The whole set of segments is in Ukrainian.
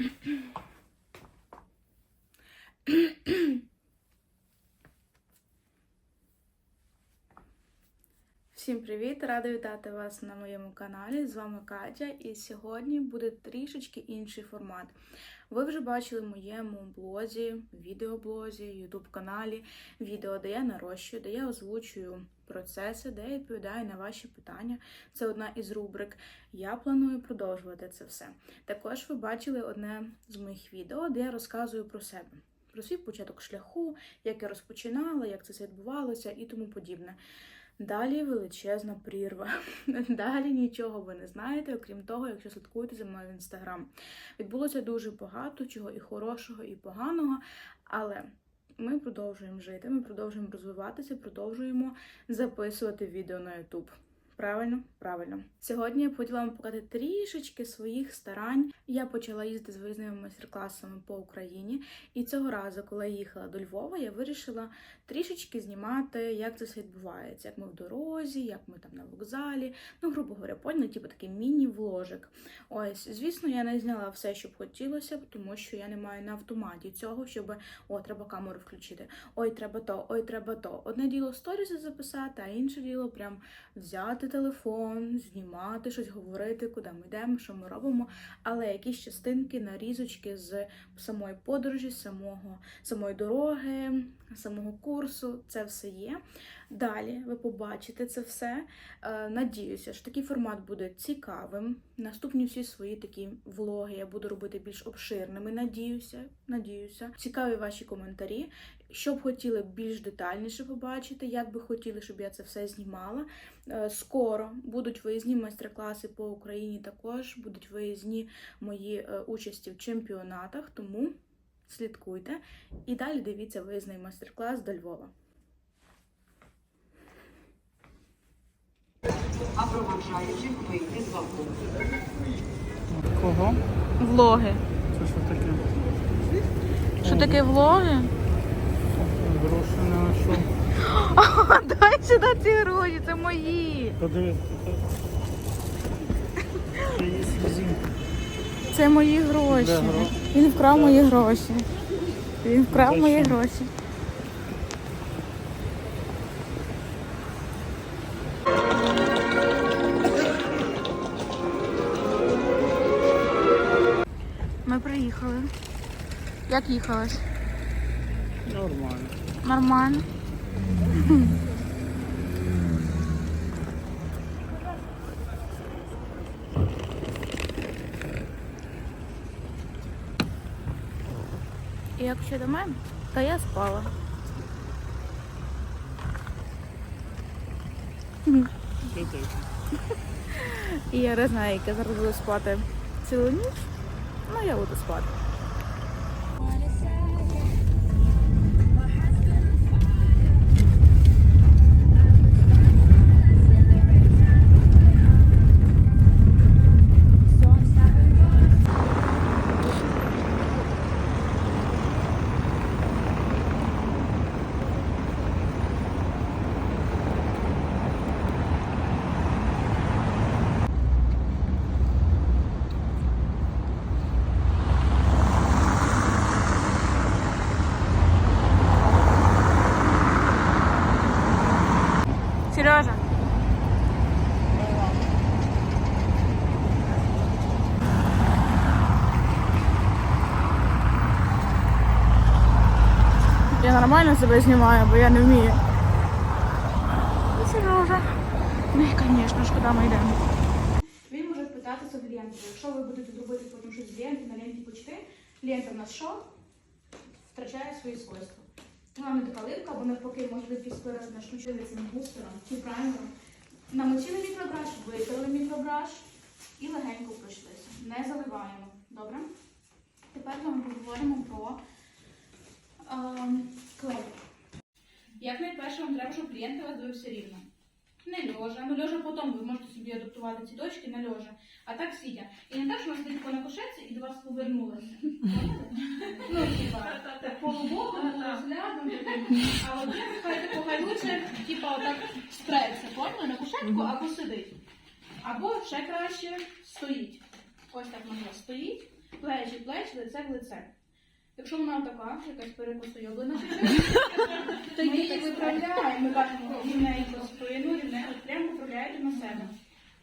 Mm-hmm. привіт! Рада вітати вас на моєму каналі. З вами Катя, і сьогодні буде трішечки інший формат. Ви вже бачили в моєму блозі, відеоблозі, ютуб-каналі відео, де я нарощую, де я озвучую процеси, де я відповідаю на ваші питання. Це одна із рубрик. Я планую продовжувати це все. Також ви бачили одне з моїх відео, де я розказую про себе. Про свій початок шляху, як я розпочинала, як це все відбувалося і тому подібне. Далі величезна прірва. Далі нічого ви не знаєте, окрім того, якщо слідкуєте за мною в інстаграм. Відбулося дуже багато чого і хорошого, і поганого, але ми продовжуємо жити, ми продовжуємо розвиватися, продовжуємо записувати відео на YouTube. Правильно, правильно. Сьогодні я хотіла вам показати трішечки своїх старань. Я почала їздити з виїзними майстер-класами по Україні, і цього разу, коли я їхала до Львова, я вирішила трішечки знімати, як це все відбувається, як ми в дорозі, як ми там на вокзалі. Ну, грубо говоря, поняли, типу такий міні-вложик. Ось, звісно, я не зняла все, що б хотілося, тому що я не маю на автоматі цього, щоб о, треба камеру включити. Ой, треба то, ой, треба то. Одне діло сторізи записати, а інше діло прям взяти телефон, знімати щось, говорити, куди ми йдемо, що ми робимо. Але якісь частинки, нарізочки з самої подорожі, самого, самої дороги, самого курсу, це все є. Далі ви побачите це все. Е, Надіюся, що такий формат буде цікавим. Наступні всі свої такі влоги я буду робити більш обширними. Надіюся, надіюся. Цікаві ваші коментарі. Що б хотіли більш детальніше побачити, як би хотіли, щоб я це все знімала. Е, Скоро будуть виїзні майстер-класи по Україні. Також будуть виїзні мої е, участі в чемпіонатах, тому слідкуйте. І далі дивіться виїзний майстер-клас до Львова. А проводжаючих вийти з вагону. Кого? Влоги. Це що таке? Що таке влоги? Гроші на що? Дай сюди ці гроші, це мої. Подивись. Це є слізинка. Це мої гроші. Він вкрав мої гроші. Він вкрав мої гроші. Ми приїхали. Як їхалось? Нормально. Нормально. І як ще до мене, то я спала. І я не знаю, як я зараз буду спати цілу ніч. Ну, я буду спати. Нормально себе знімаю, бо я не вмію. Сережа. Ну і, звісно ж, куди ми йдемо. Він може питатися в ленті. Якщо ви будете робити потім щось з ленти, на ленті почти, лента в нас що? Втрачає свої свойства. Вона не така липка, або навпаки, може бути вираз нашучили цим бустером чи праймером. Намочили мікробраш, витерли мікробраш і легенько пройшлися. Не заливаємо. Добре? Тепер ми поговоримо про клей. Як найперше вам треба, щоб клієнт вас дивився рівно. Не льожа. Ну льожа потім ви можете собі адаптувати ці точки на льожа. А так сидя. І не так, що ви сидите на кошеці і до вас повернулося. Поняли? Ну, типа, полубоком, полузглядом. А от я хай хай типа, отак спреться, поняли? На кушетку або сидить. Або ще краще стоїть. Ось так можна стоїть, плечі плечі, лице в лице. Якщо вона така, якась перекосойоблена, то її виправляємо. Ми кажемо рівненько спину, рівненько прямо поправляєте на себе.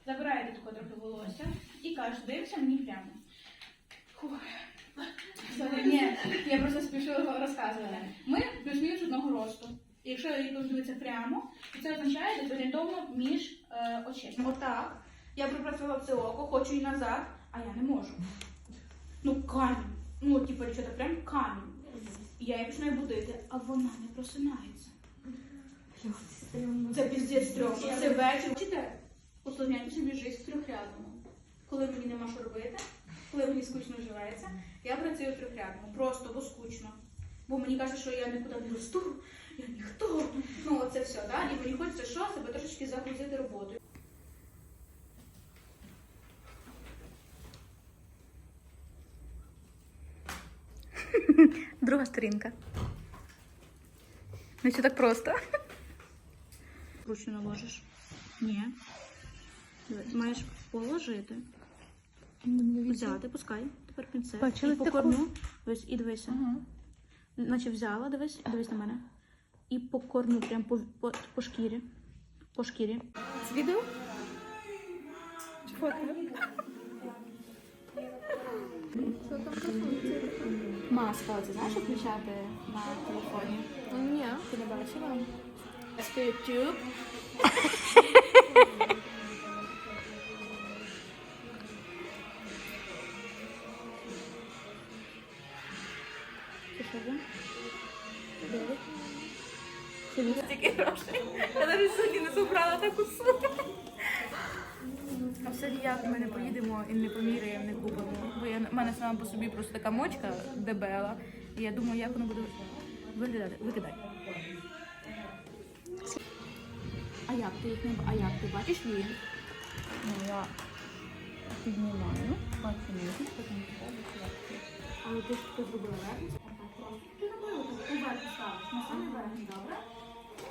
Забираєте тако трохи волосся і кажете, дивися мені прямо. Фух. Ні, я просто спішу розказувати. Ми плюс-мінус одного росту. І якщо її дивитися прямо, то це означає десь орієнтовно між е, очима. Отак. Я припрацювала це око, хочу і назад, а я не можу. Ну, камінь. Ну, типу, дівчата, прям камінь. І я її починаю будити, а вона не просинається. Це піздець трьох. Це вечір. Бачите? Усложняйте собі життя трьохрядному. Коли мені нема що робити, коли мені скучно живеться, я працюю трьохрядному. Просто, бо скучно. Бо мені кажуть, що я нікуди не росту, я ніхто. Ну, оце все, да? І мені хочеться що, себе трошечки загрузити роботою. Друга сторінка. Не все так просто. Ручно наложиш. Ні. Маєш положити. Взяти, пускай. Тепер пінцет. Бачила і по таку? корню. Дивись, і дивися. Наче взяла, дивись, і дивись на мене. І по корню, прям по, по, по шкірі. По шкірі. З відео? Фото? Що там пропонується? Маска, це знаєш, включати на телефоні? Ні. Ти не бачила? YouTube. Грошей. Я навіть сьогодні не забрала таку суму. А все ніяк ми не поїдемо і не поміряємо, не купимо. Бо я, в мене сама по собі просто така мочка дебела. І я думаю, як воно буде виглядати. Викидай. А як ти їх не б- А як ти бачиш її? Ну, я піднімаю, бачу низ, потім Але ти ж ти зробила верхню? Ти робила так, у верхню ставиш, на самий верхній, добре?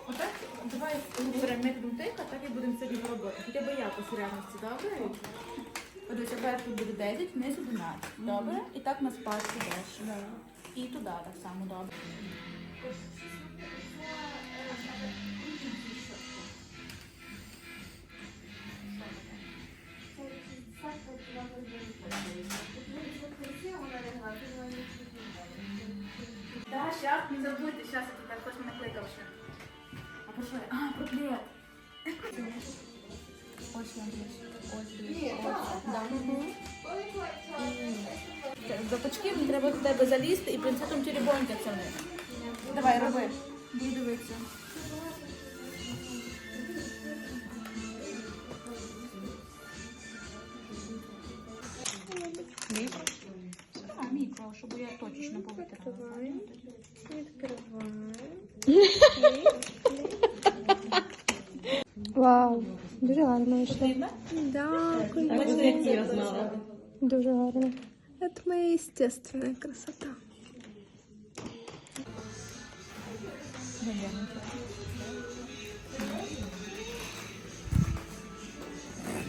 Отак, давай беремо методом тика, так і будемо сьогодні робити. Хоча б якось рівності, добре? От верху буде 10, вниз 11, добре? І так на спадку теж. І туди так само, добре. Да, сейчас, не забудьте, сейчас я кликав ще. А про що я? А, про плед. Ось я. Ось. До треба до тебе залізти і принцетом черебонька це них. Давай, роби. Будь. Мікро? А, мікро, щоб я точечно повитирала. Відкриваємо. Вау, дуже гарно вийшло. Видно? Дякую. Дуже гарно. Это моя естественная красота.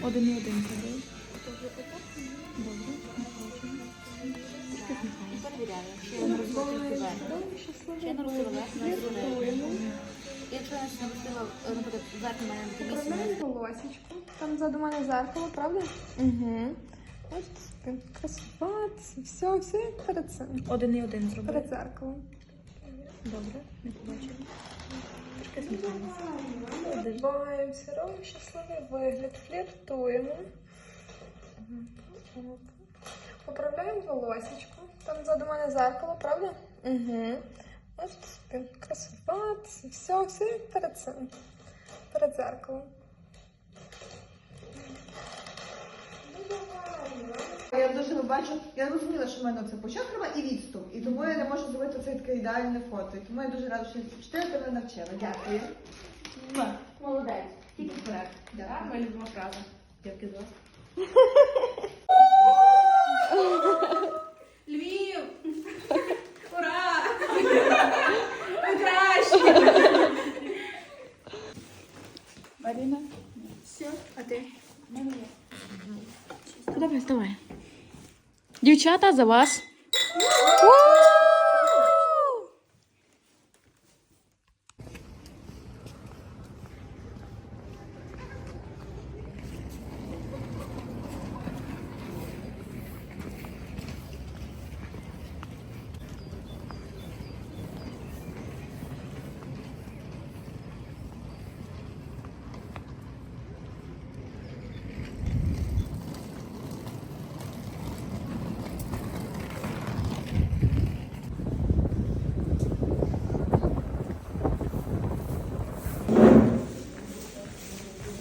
Один і один сюди. Добре. Перевіряю, якщо я не розбила вверх. Якщо я не розбила вверх, не розбила. Якщо я не розбила, наприклад, вверх у мене місці, Там ззаду мене зеркало, правда? Угу. Ось красуватися. Все, все перед цим. один і один зробив. Перед зеркалом. Добре, не побачила. Трішки робимо щасливий вигляд, фліртуємо. Поправляємо волосечко. Там ззаду мене зеркало, правда? Угу. Ось так. красуватися. Все, все як перед цим. Перед зеркалом. Я дуже не бачу, я розуміла, що в мене це початкова і відступ, і тому я не можу зробити це таке ідеальне фото. І тому я дуже рада, що ти тебе навчила. Дякую. Молодець. Тільки вперед. Так, моя любима фраза. Дівки з вас. Львів! Ура! Ви кращі! Маріна? Все, а ти? Давай, давай. Дівчата. За вас.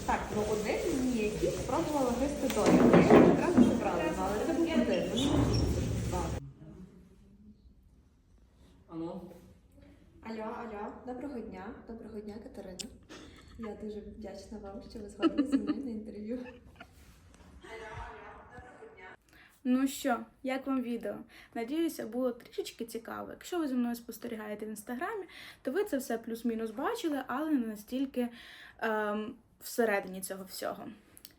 Так, ну один ніякий спробувала гристи долю. Я одразу забрала, але це був один. Алло, алло, доброго дня, доброго дня, Катерина. Я дуже вдячна вам, що ви згодилися зі мною на інтерв'ю. Ну що, як вам відео? Надіюся, було трішечки цікаво. Якщо ви зі мною спостерігаєте в інстаграмі, то ви це все плюс-мінус бачили, але не настільки ем, всередині цього всього.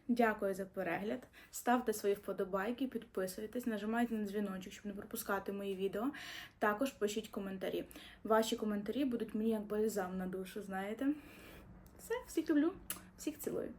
Дякую за перегляд. Ставте свої вподобайки, підписуйтесь, нажимайте на дзвіночок, щоб не пропускати мої відео. Також пишіть коментарі. Ваші коментарі будуть мені як бальзам на душу, знаєте? Все, всіх люблю, всіх цілую.